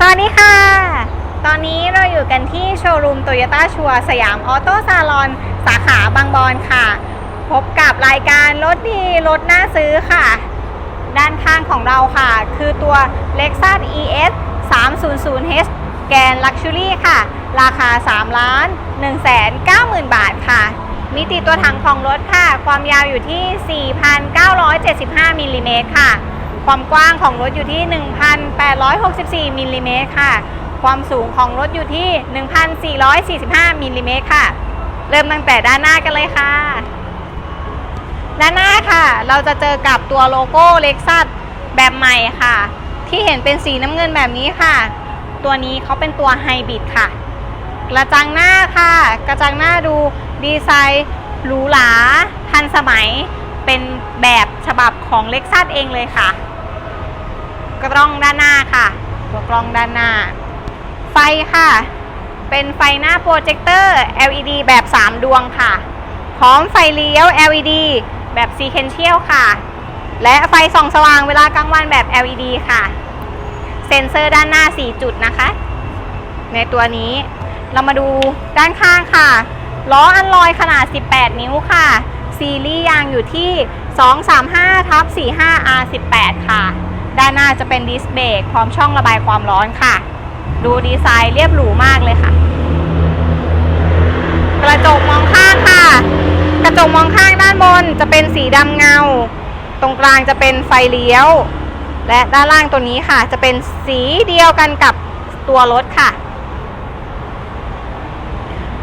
สวัสดีค่ะ ตอนนี้เราอยู่กันที่โชว์รูมโตโยต้าชัวสยามออโต้ซาลอน สาขาบางบอนค่ะ พบกับรายการรถดีรถน่าซื้อค่ะ ด้านข้างของเราค่ะ คือตัว Lexus ES 300H แกน Luxury ค่ะ ราคา 3 ล้าน 1 9 0 0 0 0 บาทค่ะ มิติตัวถังของรถค่ะ ความยาวอยู่ที่ 4,975มิลลิเมตรค่ะ ความกว้างของรถอยู่ที่ 1,864มิลลิเมตรค่ะ ความสูงของรถอยู่ที่ 1,445มิลลิเมตรค่ะ เริ่มตั้งแต่ด้านหน้ากันเลยค่ะ ด้านหน้าค่ะ เราจะเจอกับตัวโลโก้เล็กซัสแบบใหม่ค่ะ ที่เห็นเป็นสีน้ำเงินแบบนี้ค่ะ ตัวนี้เขาเป็นตัวไฮบริดค่ะ กระจังหน้าค่ะ กระจังหน้าดูดีไซน์หรูหราทันสมัยเป็นแบบฉบับของเล็กซัสเองเลยค่ะ กล้องด้านหน้าค่ะ ตัวกล้องด้านหน้า ไฟค่ะ เป็นไฟหน้าโปรเจคเตอร์ LED แบบ 3 ดวงค่ะ พร้อมไฟเลี้ยว LED แบบ Sequential ค่ะ และไฟส่องสว่างเวลากลางวันแบบ LED ค่ะ เซ็นเซอร์ด้านหน้า 4 จุดนะคะ ในตัวนี้เรามาดูด้านข้างค่ะล้ออันลอยขนาด 18 นิ้วค่ะ ซีรีส์ยางอยู่ที่ 235ทับ 45 R18 ค่ะ ด้านหน้าจะเป็นดิสเบรกพร้อมช่องระบายความร้อนค่ะ ดูดีไซน์เรียบหรูมากเลยค่ะ กระจกมองข้างค่ะ กระจกมองข้างด้านบนจะเป็นสีดำเงา ตรงกลางจะเป็นไฟเลี้ยว และด้านล่างตัวนี้ค่ะ จะเป็นสีเดียวกันกับตัวรถค่ะ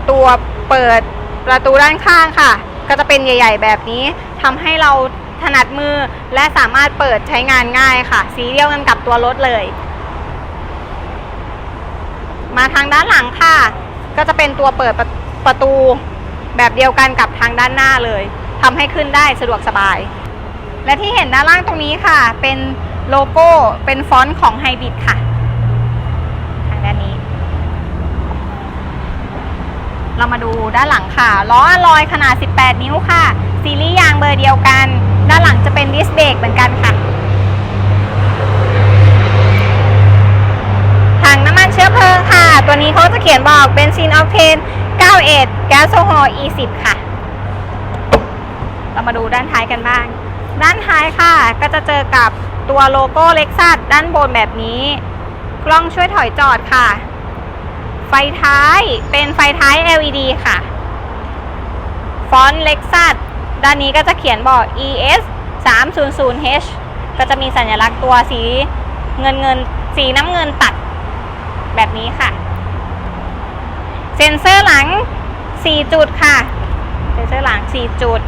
ตัวเปิดประตูด้านข้างค่ะ ก็จะเป็นใหญ่ ๆ แบบนี้ทำให้เรา ถนัดมือและสามารถเปิดใช้งานง่ายค่ะ สีเดียวกันกับตัวรถเลย มาทางด้านหลังค่ะ ก็จะเป็นตัวเปิดประประตูแบบเดียวกันกับทางด้านหน้าเลยทำให้ขึ้นได้สะดวกสบาย และที่เห็นด้านล่างตรงนี้ค่ะ เป็นโลโก้เป็นฟอนต์ของไฮบริดค่ะทางด้านนี้ เรามาดูด้านหลังค่ะ ล้ออลอยขนาด 18 นิ้วค่ะ ซีรีส์ยางเบอร์เดียวกัน ด้านหลังจะเป็นดิสเบรกเหมือนกันค่ะ ถังน้ำมันเชื้อเพลิงค่ะ ตัวนี้เขาจะเขียนบอกเบนซินออกเทน 91 แก๊สโซฮอล์ E10 ค่ะ เรามาดูด้านท้ายกันบ้าง ด้านท้ายค่ะ ก็จะเจอกับตัวโลโก้เล็กซัสด้านบนแบบนี้ กล้องช่วยถอยจอดค่ะ ไฟท้ายเป็นไฟท้าย LED ค่ะ ฟอนต์เล็กซัส ด้านนี้ก็จะเขียนบอก ES 300H ก็จะมีสัญลักษณ์ตัวสีเงินเงินสีน้ำเงินตัดแบบนี้ค่ะ เซ็นเซอร์หลัง 4 จุดค่ะ เซ็นเซอร์หลัง 4 จุด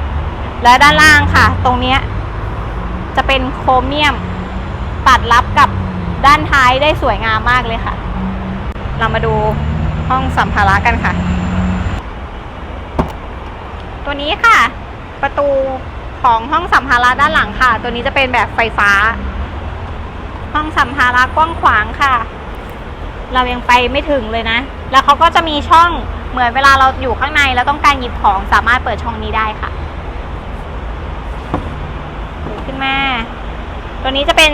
และด้านล่างค่ะ ตรงนี้จะเป็นโครเมียม ตัดรับกับด้านท้ายได้สวยงามมากเลยค่ะ เรามาดูห้องสัมภาระกันค่ะ ตัวนี้ค่ะ ประตูของห้องสัมภาระด้านหลังค่ะ ตัวนี้จะเป็นแบบไฟฟ้า ห้องสัมภาระกว้างขวางค่ะ เรายังไปไม่ถึงเลยนะ แล้วเขาก็จะมีช่องเหมือนเวลาเราอยู่ข้างในแล้วต้องการหยิบของสามารถเปิดช่องนี้ได้ค่ะดูขึ้นมา ตัวนี้จะเป็น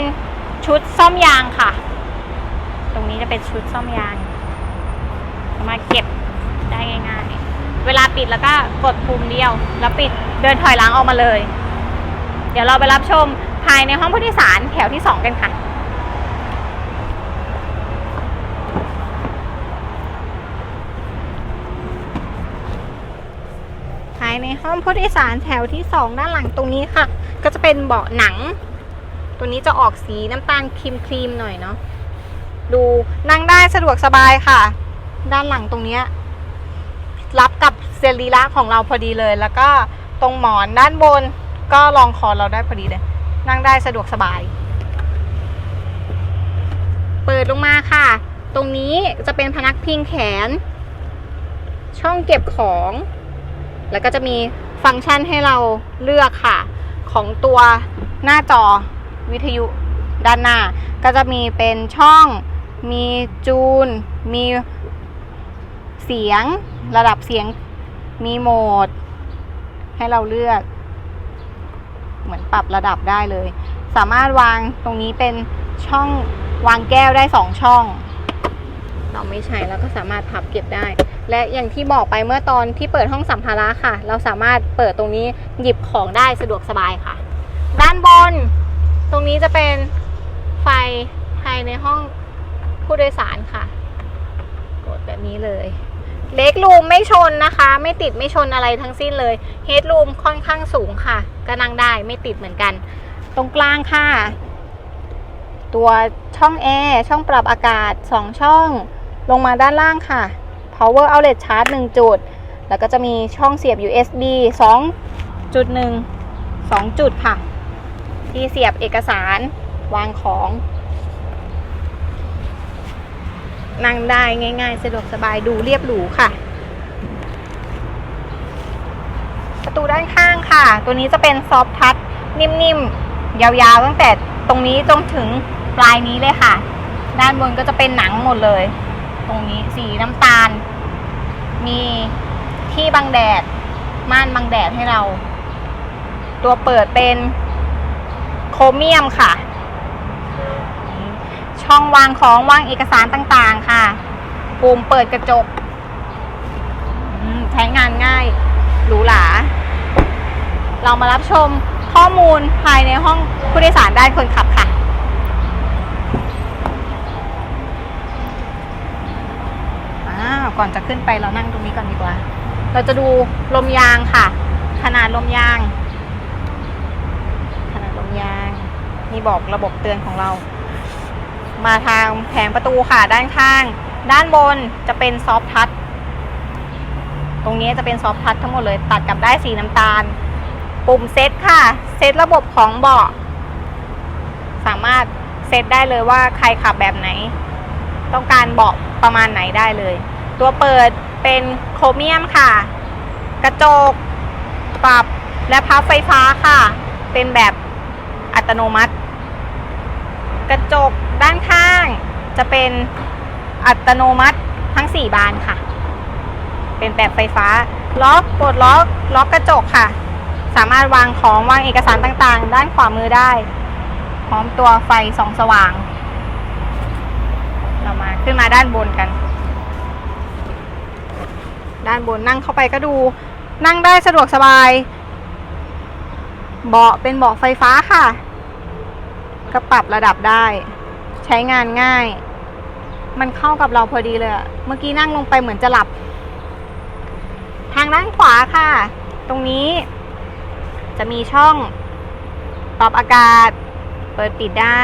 ชุดซ่อมยางค่ะ ตรงนี้จะเป็นชุดซ่อมยาง สามารถเก็บได้ง่ายๆ เวลาปิดแล้วก็กดปุ่มเดียว แล้วปิดเดินถอยหลังออกมาเลย เดี๋ยวเราไปรับชมภายในห้องผู้โดยสารแถวที่ 2 กันค่ะภายในห้องผู้โดยสารแถวที่ 2 ด้านหลังตรงนี้ค่ะ ก็จะเป็นเบาะหนัง ตัวนี้จะออกสีน้ำตาลครีมครีมๆหน่อยเนาะดูนั่งได้สะดวกสบายค่ะ ด้านหลังตรงเนี้ย รับกับเซรีระของเราพอดีเลย แล้วก็ตรงหมอนด้านบนก็รองคอเราได้พอดีเลย นั่งได้สะดวกสบาย เปิดลงมาค่ะ ตรงนี้จะเป็นพนักพิงแขน ช่องเก็บของ แล้วก็จะมีฟังก์ชันให้เราเลือกค่ะ ของตัวหน้าจอวิทยุด้านหน้า ก็จะมีเป็นช่องมีจูน มี เสียง ระดับเสียงมีโหมด ให้เราเลือก เหมือนปรับระดับได้เลย สามารถวางตรงนี้เป็นช่องวางแก้วได้สองช่อง เราไม่ใช้แล้วก็สามารถพับเก็บได้ และอย่างที่บอกไปเมื่อตอนที่เปิดห้องสัมภาระค่ะ เราสามารถเปิดตรงนี้หยิบของได้สะดวกสบายค่ะ ด้านบน ตรงนี้จะเป็นไฟภายในห้องผู้โดยสารค่ะ กดแบบนี้เลย เล็กรูมไม่ชนนะคะ ไม่ติดไม่ชนอะไรทั้งสิ้นเลยเฮดรูมค่อนข้างสูงค่ะ ก็นั่งได้ไม่ติดเหมือนกัน ตรงกลางค่ะ ตัวช่องแอร์ช่องปรับอากาศ 2 ช่อง ลงมาด้านล่างค่ะ power outlet charge 1 จุด แล้วก็จะมีช่องเสียบ USB 2.1 2 จุดค่ะ ที่เสียบเอกสารวางของ นั่งได้ง่ายๆ สะดวกสบายดูเรียบหรูค่ะ ประตูด้านข้างค่ะ ตัวนี้จะเป็นซอฟทัชนิ่มๆ ยาวๆ ตั้งแต่ตรงนี้จนถึงปลายนี้เลยค่ะ ด้านบนก็จะเป็นหนังหมดเลย ตรงนี้สีน้ำตาล มีที่บังแดด ม่านบังแดดให้เรา ตัวเปิดเป็นโครเมียมค่ะ ช่องวางของวางเอกสารต่างๆค่ะ ปุ่มเปิดกระจกใช้งานง่ายหรูหรา เรามารับชมข้อมูลภายในห้องผู้โดยสารด้านคนขับค่ะ ก่อนจะขึ้นไปเรานั่งตรงนี้ก่อนดีกว่า เราจะดูลมยางค่ะ ขนาดลมยาง ขนาดลมยางนี่บอกระบบเตือนของเรา มาทางแผงประตูค่ะด้านข้าง ด้านบนจะเป็นซอฟทัชตรงนี้จะเป็นซอฟทัชทั้งหมดเลยตัดกับได้สีน้ำตาล ปุ่มเซตค่ะ เซตระบบของเบาะสามารถเซตได้เลยว่าใครขับแบบไหน ต้องการเบาะประมาณไหนได้เลย ตัวเปิดเป็นโครเมียมค่ะ กระจกปรับและพับไฟฟ้าค่ะ เป็นแบบอัตโนมัติ กระจกด้านข้างจะเป็นอัตโนมัติทั้ง 4 บานค่ะ เป็นแบบไฟฟ้า ล็อกปลดล็อกล็อกกระจกค่ะ สามารถวางของวางเอกสารต่างๆ ด้านขวามือได้ พร้อมตัวไฟส่องสว่าง เรามาขึ้นมาด้านบนกัน ด้านบนนั่งเข้าไปก็ดู นั่งได้สะดวกสบาย เบาะเป็นเบาะไฟฟ้าค่ะ ก็ปรับระดับได้ ใช้งานง่าย มันเข้ากับเราพอดีเลยเมื่อกี้นั่งลงไปเหมือนจะหลับ ทางด้านขวาค่ะ ตรงนี้ จะมีช่องปรับอากาศ เปิดปิดได้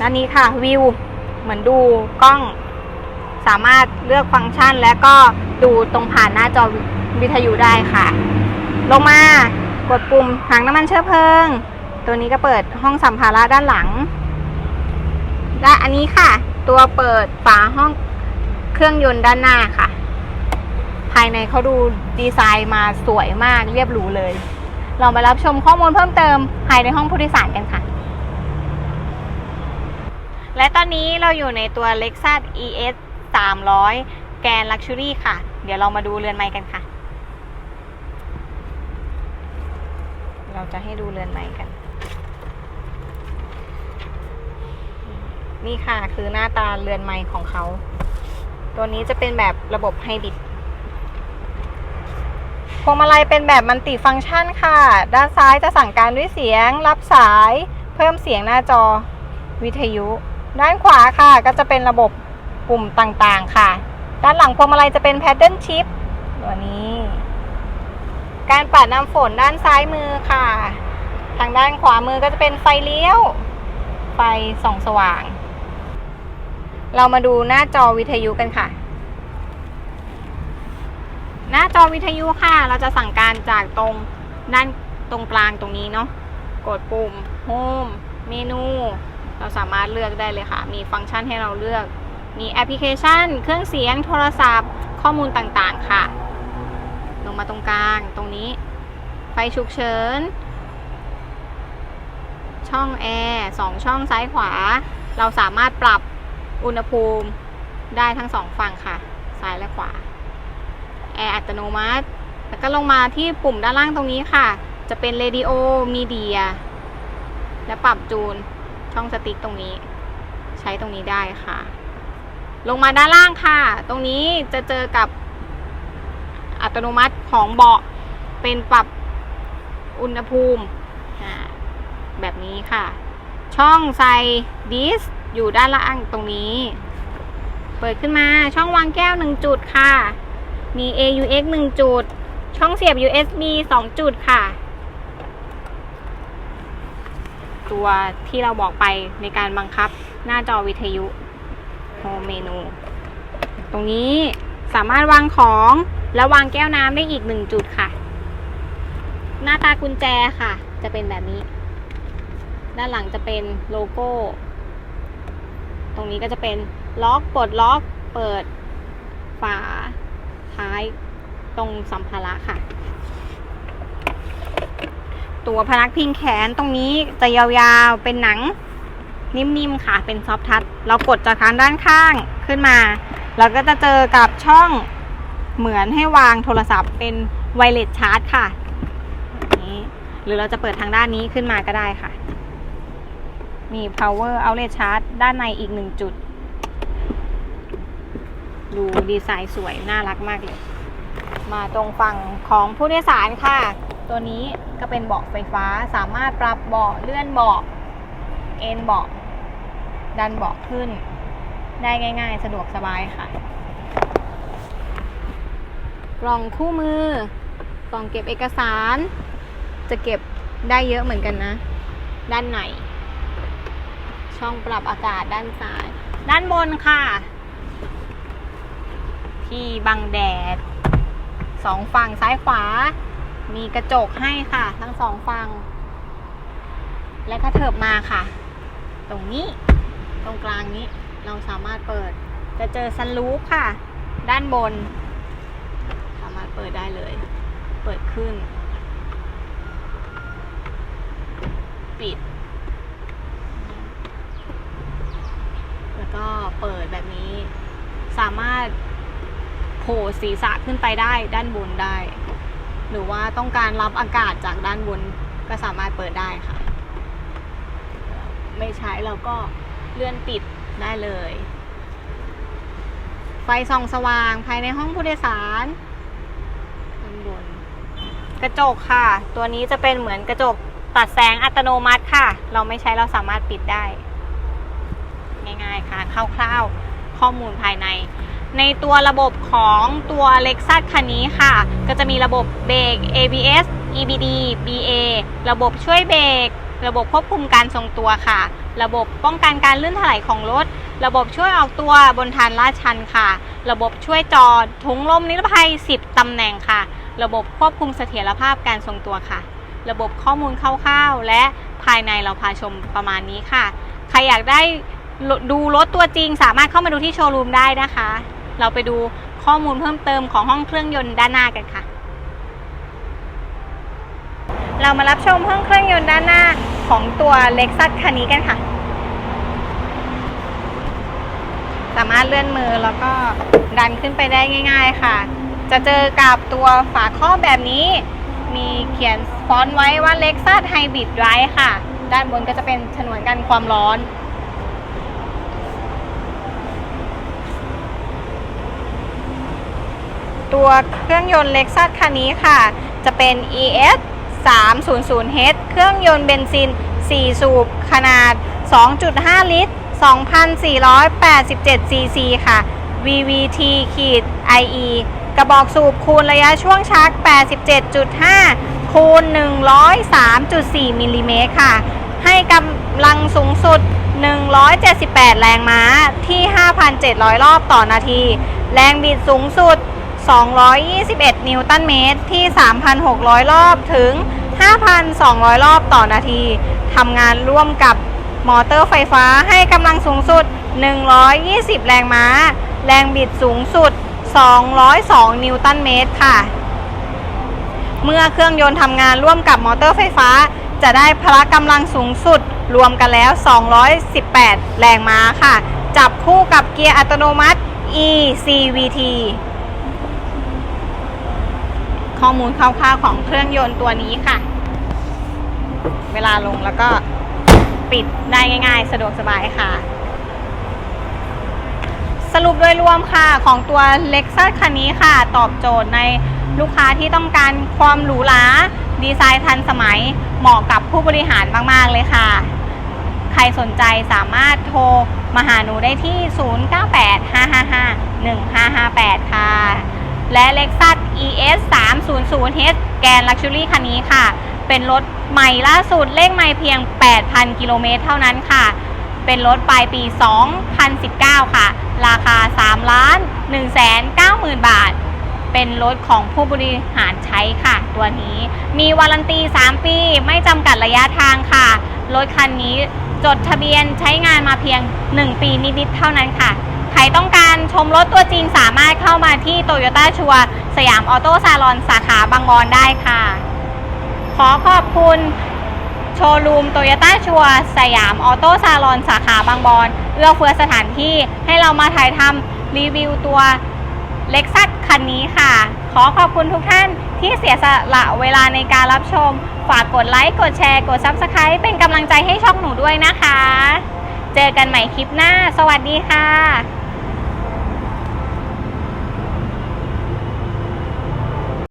ด้านนี้ค่ะวิว เหมือนดูกล้อง สามารถเลือกฟังก์ชัน และก็ดูตรงผ่านหน้าจอวิทยุได้ค่ะ ลงมากดปุ่มถังน้ำมันเชื้อเพลิง ตัวนี้ก็เปิดห้องสัมภาระด้านหลัง และอันนี้ค่ะ ตัวเปิดฝาห้องเครื่องยนต์ด้านหน้าค่ะ ภายในเขาดูดีไซน์มาสวยมากเรียบหรูเลยเรามารับชมข้อมูลเพิ่มเติมภายในห้องผู้โดยสารกันค่ะ และตอนนี้เราอยู่ในตัว Lexus ES 300 แกน Luxury ค่ะ เดี๋ยวเรามาดูเรือนไม้กันค่ะ เราจะให้ดูเรือนไม้กัน นี่ค่ะคือหน้าตาเรือนไม้ของเขา ตัวนี้จะเป็นแบบระบบไฮบริดพวงมาลัยเป็นแบบมันติฟังก์ชันค่ะ ด้านซ้ายจะสั่งการด้วยเสียง รับสาย เพิ่มเสียงหน้าจอวิทยุ ด้านขวาค่ะก็จะเป็นระบบปุ่มต่างๆค่ะ ด้านหลังพวงมาลัยจะเป็นแพดเดิลชิปตัวนี้ การปัดน้ำฝนด้านซ้ายมือค่ะ ทางด้านขวามือก็จะเป็นไฟเลี้ยว ไฟส่องสว่าง เรามาดูหน้าจอวิทยุกันค่ะ หน้าจอวิทยุค่ะ เราจะสั่งการจากตรงด้านตรงกลางตรงนี้เนาะ กดปุ่ม Home เมนู เราสามารถเลือกได้เลยค่ะ มีฟังก์ชันให้เราเลือก มีแอปพลิเคชัน เครื่องเสียง โทรศัพท์ ข้อมูลต่างๆค่ะ ลงมาตรงกลาง ตรงนี้ ไฟฉุกเฉิน ช่องแอร์สองช่องซ้ายขวา เราสามารถปรับ อุณหภูมิได้ทั้งสองฝั่งค่ะ ซ้ายและขวา แอร์อัตโนมัติ แล้วก็ลงมาที่ปุ่มด้านล่างตรงนี้ค่ะ จะเป็น Radio Media และปรับจูนช่องสติ๊กตรงนี้ ใช้ตรงนี้ได้ค่ะ ลงมาด้านล่างค่ะ ตรงนี้จะเจอกับอัตโนมัติของเบาะเป็นปรับอุณหภูมิแบบนี้ค่ะ ช่องใส่ดิส อยู่ด้านล่างตรงนี้ เปิดขึ้นมาช่องวางแก้ว 1 จุดค่ะ มี AUX 1 จุด ช่องเสียบ USB 2 จุดค่ะ ตัวที่เราบอกไปในการบังคับหน้าจอวิทยุโฮมเมนู ตรงนี้สามารถวางของและวางแก้วน้ำได้อีกหนึ่งจุดค่ะ หน้าตากุญแจค่ะ จะเป็นแบบนี้ ด้านหลังจะเป็นโลโก้ รงนี้ก็จะเป็นล็อกปลดล็อกเปิดฝาท้ายตรงสัมภาระค่ะ ตัวพนักพิงแขนตรงนี้จะยาวๆเป็นหนังนิ่มๆค่ะ เป็นซอฟทัชเรากดจากทางด้านข้างขึ้นมา เราก็จะเจอกับช่องเหมือนให้วางโทรศัพท์เป็นไวเลสชาร์จค่ะนี้หรือเราจะเปิดทางด้านนี้ขึ้นมาก็ได้ค่ะ มี power outlet charge ด้านในอีกหนึ่งจุด ดูดีไซน์สวย น่ารักมากเลย มาตรงฝั่งของผู้โดยสารค่ะ ตัวนี้ก็เป็นเบาะไฟฟ้าสามารถปรับเบาะเลื่อนเบาะเอนเบาะดันเบาะขึ้น ได้ง่าย ๆ สะดวกสบายค่ะ กล่องคู่มือกล่องเก็บเอกสาร จะเก็บได้เยอะเหมือนกันนะ ด้านใน ช่องปรับอากาศด้านซ้าย ด้านบนค่ะ ที่บังแดดสองฝั่งซ้ายขวา มีกระจกให้ค่ะ ทั้งสองฝั่งและก็เถิบมาค่ะ ตรงนี้ตรงกลางนี้เราสามารถเปิด จะเจอซันรูฟค่ะ ด้านบน สามารถเปิดได้เลย เปิดขึ้น ปิด แล้วก็เปิด แบบนี้ สามารถโผล่ศีรษะขึ้นไปได้ด้านบนได้ หรือว่าต้องการรับอากาศจากด้านบนก็สามารถเปิดได้ค่ะ ไม่ใช้เราก็เลื่อนปิดได้เลย ไฟส่องสว่างภายในห้องผู้โดยสารด้านบน กระจกค่ะ ตัวนี้จะเป็นเหมือนกระจกตัดแสงอัตโนมัติค่ะ เราไม่ใช้เราสามารถปิดได้ ง่ายๆค่ะคร่าวๆ ข้อมูลภายใน ในตัวระบบของตัว Lexus คันนี้ค่ะ ก็จะมีระบบเบรก ABS EBD BA ระบบช่วยเบรกระบบควบคุมการทรงตัวค่ะ ระบบป้องกันการลื่นถลายของรถ ระบบช่วยออกตัวบนทางลาดชันค่ะ ระบบช่วยจอดถุงลมนิรภัย 10 ตำแหน่งค่ะ ระบบควบคุมเสถียรภาพการทรงตัวค่ะ ระบบข้อมูลคร่าวๆ และภายในเราพาชมประมาณนี้ค่ะ ใครอยากได้ ดูรถตัวจริง สามารถเข้ามาดูที่โชว์รูมได้นะคะ เราไปดูข้อมูลเพิ่มเติมของห้องเครื่องยนต์ด้านหน้ากันค่ะ เรามารับชมห้องเครื่องยนต์ด้านหน้าของตัว Lexus คันนี้กันค่ะ สามารถเลื่อนมือแล้วก็ดันขึ้นไปได้ง่าย ๆค่ะ จะเจอกับตัวฝาครอบแบบนี้ มีเขียนฟอนต์ไว้ว่า Lexus Hybrid Drive ค่ะ ด้านบนก็จะเป็นฉนวนกันความร้อน ตัวเครื่องยนต์ Lexus คันนี้ค่ะ จะเป็น ES 300H เครื่องยนต์เบนซิน 4 สูบ ขนาด 2.5 ลิตร 2,487ซีซีค่ะ VVT ขีด IE กระบอกสูบคูณระยะช่วงชัก 87.5 คูณ 103.4 มิลลิเมตรค่ะ ให้กำลังสูงสุด 178 แรงม้าที่ 5,700 รอบต่อนาที แรงบิดสูงสุด 221 นิวตันเมตรที่ 3,600 รอบถึง 5,200 รอบต่อนาทีทำงานร่วมกับมอเตอร์ไฟฟ้าให้กำลังสูงสุด 120 แรงม้า แรงบิดสูงสุด 202 นิวตันเมตรค่ะ เมื่อเครื่องยนต์ทำงานร่วมกับมอเตอร์ไฟฟ้า จะได้พละกำลังสูงสุด รวมกันแล้ว 218 แรงม้าค่ะ จับคู่กับเกียร์อัตโนมัติ ECVT ข้อมูลคร่าวๆของเครื่องยนต์ตัวนี้ค่ะ เวลาลงแล้วก็ปิดได้ง่าย ๆ สะดวกสบายค่ะ สรุปโดยรวมค่ะของตัว Lexus คันนี้ค่ะ ตอบโจทย์ในลูกค้าที่ต้องการความหรูหราดีไซน์ทันสมัยเหมาะกับผู้บริหารมากๆเลยค่ะ ใครสนใจสามารถโทรมาหาหนูได้ที่ 0985551558 ค่ะ และ Lexus ES 300H แกน Luxury คันนี้ค่ะ เป็นรถใหม่ล่าสุดเลขไม่เพียง 8,000 กิโลเมตรเท่านั้นค่ะ เป็นรถปลายปี 2019 ค่ะ ราคา 3 ล้าน 190,000 บาท เป็นรถของผู้บริหารใช้ค่ะ ตัวนี้มีวารันตี 3 ปีไม่จำกัดระยะทางค่ะ รถคันนี้จดทะเบียนใช้งานมาเพียง 1 ปีนิดๆเท่านั้นค่ะ ครต้องการชมรถตัวจริงสามารถเข้ามาที่โตโยต้าชัวสยามออโต้ซาลอนสาขาบางบอนได้ค่ะ ขอขอบคุณโชว์รูมโตโยต้าชัวสยามออโต้ซาลอนสาขาบางบอนเอื้อเฟื้อสถานที่ให้เรามาถ่ายทำรีวิวตัวเล็กซัสคันนี้ค่ะ ขอขอบคุณทุกท่านที่เสียสละเวลาในการรับชม ฝากกดไลค์ กดแชร์ กด Subscribe เป็นกำลังใจให้ช่องหนูด้วยนะคะ เจอกันใหม่คลิปหน้า สวัสดีค่ะ